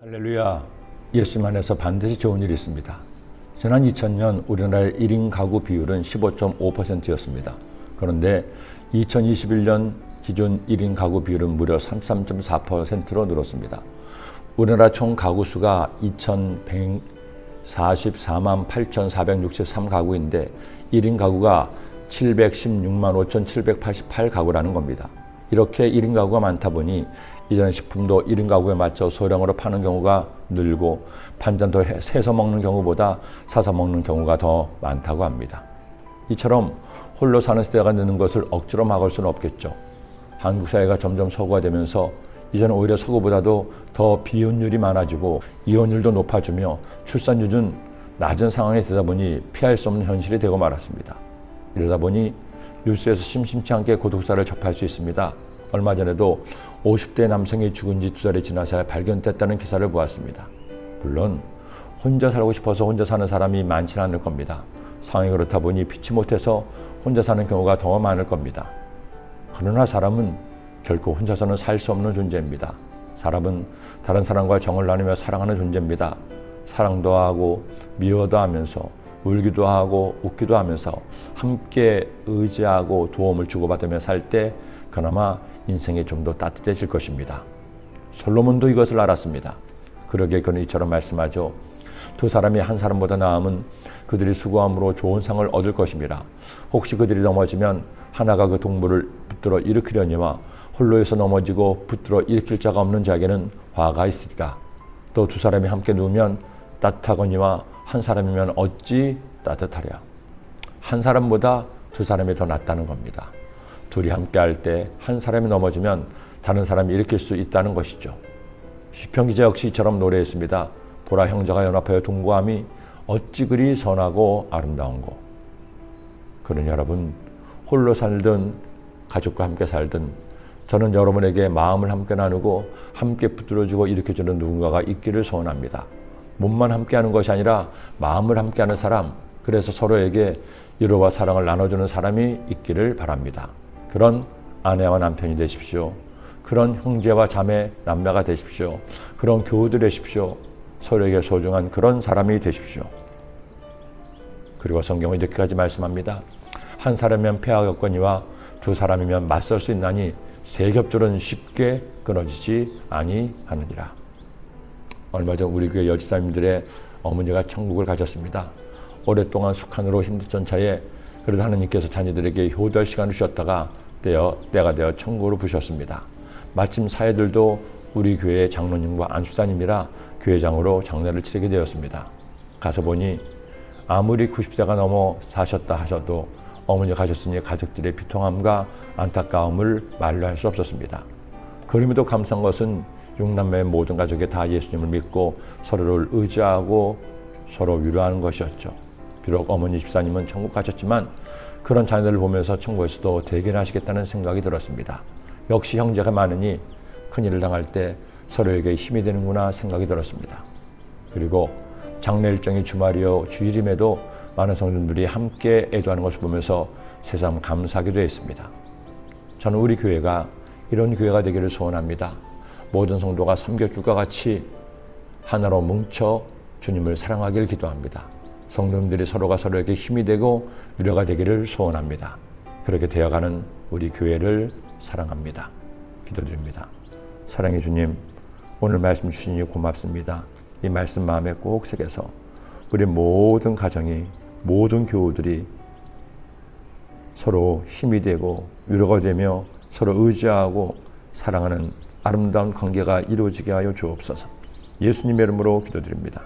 할렐루야. 예수님 안에서 반드시 좋은 일이 있습니다. 지난 2000년 우리나라의 1인 가구 비율은 15.5%였습니다. 그런데 2021년 기존 1인 가구 비율은 무려 33.4%로 늘었습니다. 우리나라 총 가구 수가 2,144만 8,463 가구인데 1인 가구가 716만 5,788 가구라는 겁니다. 이렇게 1인 가구가 많다 보니 이제는 식품도 1인 가구에 맞춰 소량으로 파는 경우가 늘고 반찬도 해- 세서 먹는 경우보다 사서 먹는 경우가 더 많다고 합니다. 이처럼 홀로 사는 세대가 느는 것을 억지로 막을 수는 없겠죠. 한국 사회가 점점 서구화되면서 이제는 오히려 서구보다도 더 비혼율이 많아지고 이혼율도 높아지며 출산율은 낮은 상황이 되다 보니 피할 수 없는 현실이 되고 말았습니다. 이러다 보니 뉴스에서 심심치 않게 고독사를 접할 수 있습니다. 얼마 전에도 50대 남성이 죽은 지 두 달이 지나서 발견됐다는 기사를 보았습니다. 물론 혼자 살고 싶어서 혼자 사는 사람이 많지는 않을 겁니다. 상황이 그렇다 보니 피치 못해서 혼자 사는 경우가 더 많을 겁니다. 그러나 사람은 결코 혼자서는 살 수 없는 존재입니다. 사람은 다른 사람과 정을 나누며 사랑하는 존재입니다. 사랑도 하고 미워도 하면서 울기도 하고 웃기도 하면서 함께 의지하고 도움을 주고받으며 살 때 그나마 인생이 좀 더 따뜻해질 것입니다. 솔로몬도 이것을 알았습니다. 그러게 그는 이처럼 말씀하죠. 두 사람이 한 사람보다 나음은 그들이 수고함으로 좋은 상을 얻을 것입니다. 혹시 그들이 넘어지면 하나가 그 동물을 붙들어 일으키려니와 홀로에서 넘어지고 붙들어 일으킬 자가 없는 자에게는 화가 있으리라. 또 두 사람이 함께 누우면 따뜻하거니와 한 사람이면 어찌 따뜻하랴. 한 사람보다 두 사람이 더 낫다는 겁니다. 둘이 함께 할 때 한 사람이 넘어지면 다른 사람이 일으킬 수 있다는 것이죠. 시편 기자 역시 이처럼 노래했습니다. 보라 형제가 연합하여 동거함이 어찌 그리 선하고 아름다운고. 그러니 여러분 홀로 살든 가족과 함께 살든 저는 여러분에게 마음을 함께 나누고 함께 붙들어주고 일으켜주는 누군가가 있기를 소원합니다. 몸만 함께하는 것이 아니라 마음을 함께하는 사람, 그래서 서로에게 위로와 사랑을 나눠주는 사람이 있기를 바랍니다. 그런 아내와 남편이 되십시오. 그런 형제와 자매, 남매가 되십시오. 그런 교우들 되십시오. 서로에게 소중한 그런 사람이 되십시오. 그리고 성경은 이렇게까지 말씀합니다. 한 사람이면 폐하겠거니와 두 사람이면 맞설 수 있나니 세 겹줄은 쉽게 끊어지지 아니하느니라. 얼마 전 우리 교회 여지사님들의 어머니가 천국을 가졌습니다. 오랫동안 숙한으로 힘든 차에 그래도 하느님께서 자녀들에게 효도할 시간을 주셨다가 때어, 때가 되어 천국으로 부셨습니다. 마침 사회들도 우리 교회 장로님과 안수사님이라 교회장으로 장례를 치르게 되었습니다. 가서 보니 아무리 90세가 넘어 사셨다 하셔도 어머니 가셨으니 가족들의 비통함과 안타까움을 말로 할 수 없었습니다. 그럼에도 감사한 것은 육남매의 모든 가족이 다 예수님을 믿고 서로를 의지하고 서로 위로하는 것이었죠. 비록 어머니 집사님은 천국 가셨지만 그런 자녀들을 보면서 천국에서도 대견하시겠다는 생각이 들었습니다. 역시 형제가 많으니 큰일을 당할 때 서로에게 힘이 되는구나 생각이 들었습니다. 그리고 장례 일정이 주말이요 주일임에도 많은 성도들이 함께 애도하는 것을 보면서 새삼 감사하기도 했습니다. 저는 우리 교회가 이런 교회가 되기를 소원합니다. 모든 성도가 삼겹줄과 같이 하나로 뭉쳐 주님을 사랑하길 기도합니다. 성도님들이 서로가 서로에게 힘이 되고 위로가 되기를 소원합니다. 그렇게 되어가는 우리 교회를 사랑합니다. 기도드립니다. 사랑해 주님, 오늘 말씀 주시니 고맙습니다. 이 말씀 마음에 꼭 새겨서 우리 모든 가정이 모든 교우들이 서로 힘이 되고 위로가 되며 서로 의지하고 사랑하는 아름다운 관계가 이루어지게 하여 주옵소서. 예수님의 이름으로 기도드립니다.